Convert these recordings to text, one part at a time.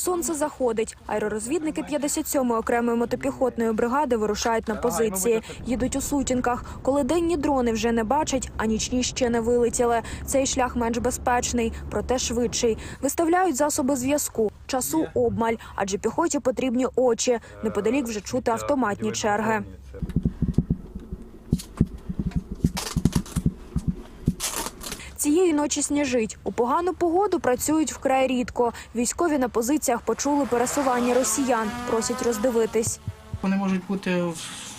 Сонце заходить. Аеророзвідники 57-ї окремої мотопіхотної бригади вирушають на позиції. Їдуть у сутінках. Коли денні дрони вже не бачать, а нічні ще не вилетіли. Цей шлях менш безпечний, проте швидший. Виставляють засоби зв'язку. Часу обмаль, адже піхоті потрібні очі. Неподалік вже чути автоматні черги. Цієї ночі сніжить. У погану погоду працюють вкрай рідко. Військові на позиціях почули пересування росіян. Просять роздивитись. Вони можуть бути в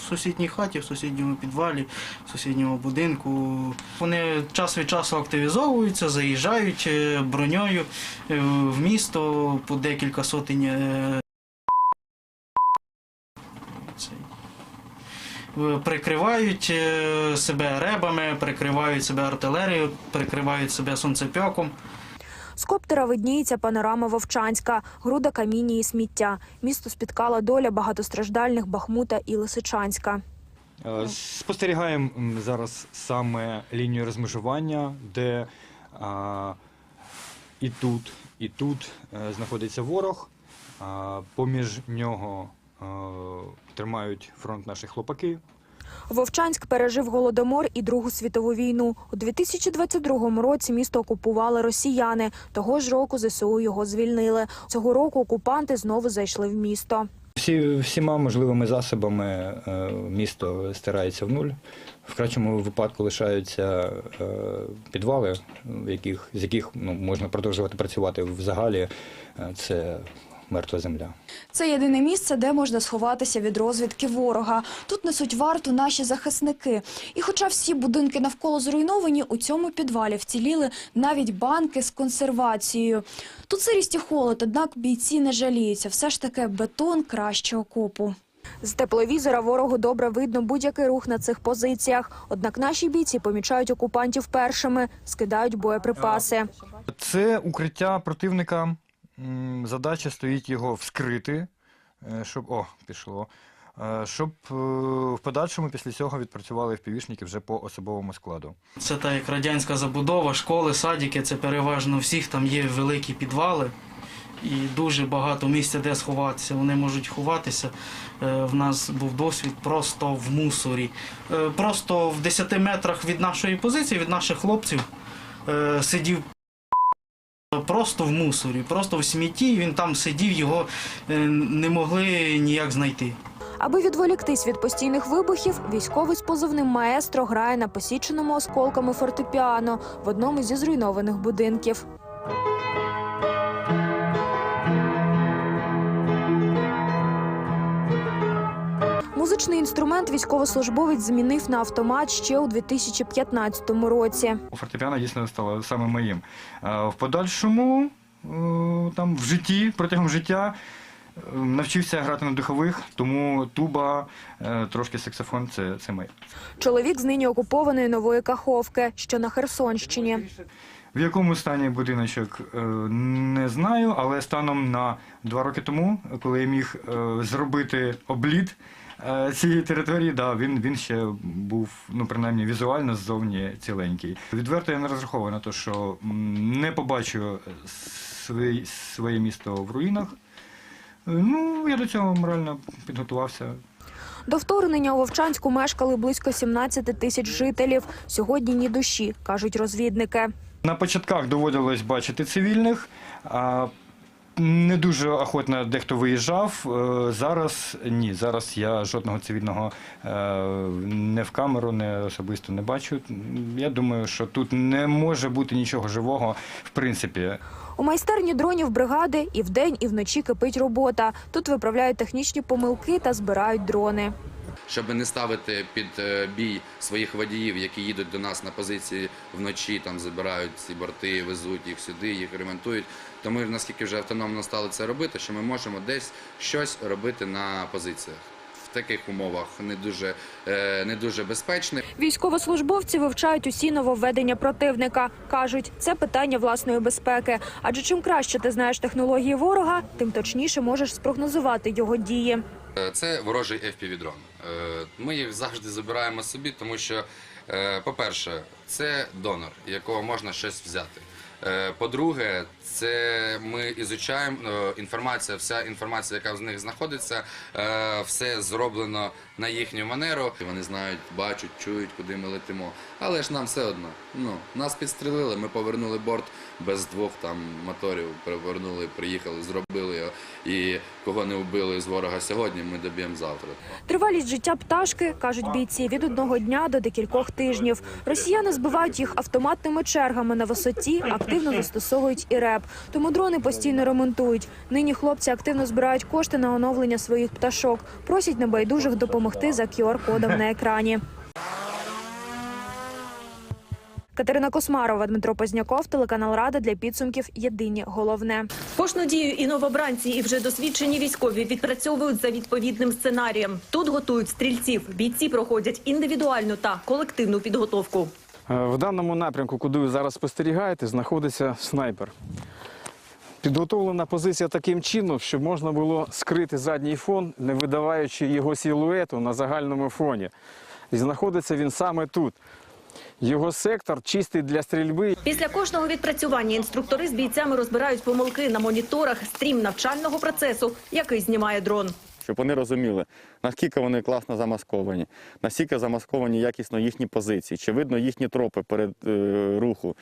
сусідній хаті, в сусідньому підвалі, в сусідньому будинку. Вони час від часу активізовуються, заїжджають е, броньою е, в місто по декілька сотень. е, цей, е, Прикривають е, себе ребами, прикривають себе артилерією, прикривають себе сонцепьоком. З коптера видніється панорама Вовчанська, груда каміння і сміття. Місто спіткала доля багатостраждальних Бахмута і Лисичанська. Е, Спостерігаємо зараз саме лінію розмежування, де а, і тут, і тут е, знаходиться ворог. А, поміж нього е, тримають фронт наші хлопаки. Вовчанськ пережив голодомор і Другу світову війну. У 2022 році місто окупували росіяни. Того ж року ЗСУ його звільнили. Цього року окупанти знову зайшли в місто. Всі, всіма можливими засобами е, місто стирається в нуль. В кращому випадку лишаються е, підвали, в яких, з яких ну, можна продовжувати працювати в загалі. Е, Це мертва земля. Це єдине місце, де можна сховатися від розвідки ворога. Тут несуть варту наші захисники. І хоча всі будинки навколо зруйновані, у цьому підвалі вціліли навіть банки з консервацією. Тут сирість і холод, однак бійці не жаліються. Все ж таки бетон краще окопу. З тепловізора ворогу добре видно будь-який рух на цих позиціях. Однак наші бійці помічають окупантів першими, скидають боєприпаси. Це укриття противника. Задача стоїть його вскрити, е, щоб о, пішло. е, Щоб е, в подальшому після цього відпрацювали впівішники вже по особовому складу. Це та як радянська забудова, школи, садики, це переважно всіх там є великі підвали і дуже багато місця, де сховатися. Вони можуть ховатися. В нас був досвід просто в мусорі. Просто в 10 метрах від нашої позиції, від наших хлопців, сидів просто в мусорі, просто в смітті. Він там сидів, його е, не могли ніяк знайти. Аби відволіктись від постійних вибухів, військовий з позивним маестро грає на посіченому осколками фортепіано в одному зі зруйнованих будинків. Музичний інструмент військовослужбовець змінив на автомат ще у 2015 році. Фортепіано дійсно стало саме моїм. Е, В подальшому, е, там, в житті, протягом життя, е, навчився грати на духових, тому туба, трошки саксофон це, це моє. Чоловік з нині окупованої нової Каховки, що на Херсонщині. В якому стані будиночок не знаю, але станом на два роки тому, коли я міг зробити обліт цієї території, да, він, він ще був, ну принаймні візуально ззовні ціленький. Відверто я не розраховую на те, що не побачу свій, своє місто в руїнах. Е, Ну, я до цього морально підготувався. До вторгнення у Вовчанську мешкали близько 17 тисяч жителів. Сьогодні ні душі, кажуть розвідники. На початках доводилось бачити цивільних. А не дуже охотно дехто виїжджав. Е, Зараз ні. Зараз я жодного цивільного е, не в камеру, не особисто не бачу. Я думаю, що тут не може бути нічого живого, в принципі. У майстерні дронів бригади і вдень, і вночі кипить робота. Тут виправляють технічні помилки та збирають дрони. Щоб не ставити під е, бій своїх водіїв, які їдуть до нас на позиції вночі, там забирають ці борти, везуть їх сюди, їх ремонтують. То ми наскільки вже автономно стали це робити, що ми можемо десь щось робити на позиціях. В таких умовах не дуже, е, не дуже безпечних. Військовослужбовці вивчають усі нововведення противника. кажуть, це питання власної безпеки. Адже чим краще ти знаєш технології ворога, тим точніше можеш спрогнозувати його дії. Е, Це ворожий FPV-дрон. Е, Ми їх завжди забираємо собі, тому що, е, по-перше, це донор, якого можна щось взяти. По-друге, це ми ізучаємо інформація, вся інформація, яка в них знаходиться, все зроблено на їхню манеру. Вони знають, бачать, чують, куди ми летимо. Але ж нам все одно. Ну, нас підстрелили, ми повернули борт без двох там моторів, перевернули, приїхали, зробили його. І кого не вбили з ворога сьогодні, ми доб'ємо завтра. Тривалість життя пташки, кажуть бійці, від одного дня до декількох тижнів. Росіяни збивають їх автоматними чергами на висоті, активно застосовують і реп. Тому дрони постійно ремонтують. Нині хлопці активно збирають кошти на оновлення своїх пташок. Просять небайдужих допомогти за QR-кодом на екрані. Катерина Космарова, Дмитро Позняков, телеканал Рада для підсумків. Єдині головне. Кожну дію і новобранці, і вже досвідчені військові відпрацьовують за відповідним сценарієм. Тут готують стрільців. Бійці проходять індивідуальну та колективну підготовку. Е, В даному напрямку, куди ви зараз спостерігаєте, знаходиться снайпер. Підготовлена позиція таким чином, щоб можна було скрити задній фон, не видаваючи його силуету на загальному фоні. І знаходиться він саме тут. Його сектор чистий для стрільби. Після кожного відпрацювання інструктори з бійцями розбирають помилки на моніторах стрім навчального процесу, який знімає дрон. Щоб вони розуміли, наскільки вони класно замасковані, наскільки замасковані якісно їхні позиції, чи видно їхні тропи перед е, руху,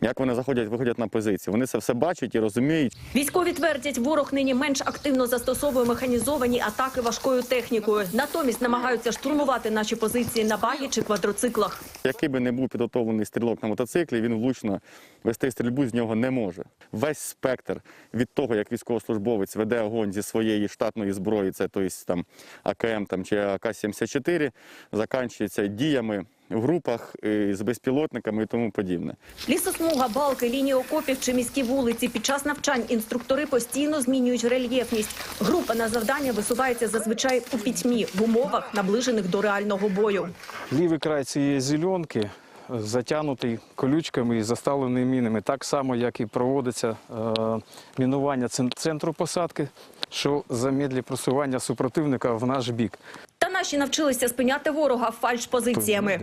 як вони заходять, виходять на позиції. Вони це все бачать і розуміють. Військові твердять, ворог нині менш активно застосовує механізовані атаки важкою технікою. Натомість намагаються штурмувати наші позиції на багі чи квадроциклах. Який би не був підготовлений стрілок на мотоциклі, він влучно вести стрільбу з нього не може. Весь спектр від того, як військовослужбовець веде огонь зі своєї штатної зброї, це тобто, там АКМ там, чи АК-74, закінчується діями в групах е, з безпілотниками і тому подібне. Лісосмуга, балки, лінії окопів чи міські вулиці. Під час навчань інструктори постійно змінюють рельєфність. Група на завдання висувається зазвичай у пітьмі в умовах, наближених до реального бою. Лівий край цієї зеленки затягнутий колючками і заставлений мінами, так само, як і проводиться е, мінування центру посадки, що замедлює просування супротивника в наш бік. Та наші навчилися спиняти ворога фальш-позиціями.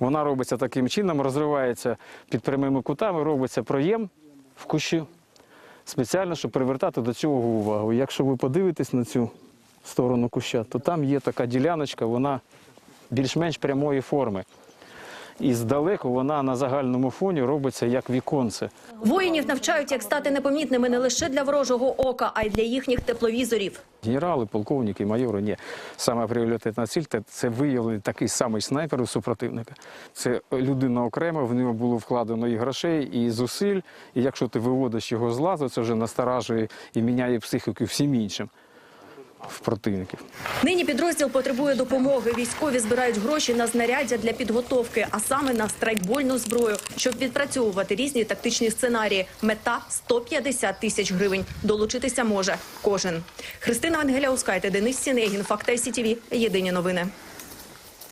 Вона робиться таким чином, розривається під прямими кутами, робиться проєм в кущі, спеціально, щоб привертати до цього увагу. Якщо ви подивитесь на цю сторону куща, то там є така діляночка, вона більш-менш прямої форми. І здалеку вона на загальному фоні робиться як віконце. Воїнів навчають, як стати непомітними не лише для ворожого ока, а й для їхніх тепловізорів. Генерали, полковники, майори ні. Саме пріоритетна ціль це- виявлений такий самий снайпер у супротивника. Це людина окремо, в нього було вкладено і грошей, і зусиль. І якщо ти виводиш його з лазу, це вже насторажує і міняє психіку всім іншим в противників. Нині підрозділ потребує допомоги. Військові збирають гроші на знаряддя для підготовки, а саме на страйкбольну зброю, щоб відпрацьовувати різні тактичні сценарії. Мета 150 тисяч гривень. Долучитися може кожен. Христина Ангеля Ускайте, Денис Сінегін, Факта СІТІВІ. Єдині новини.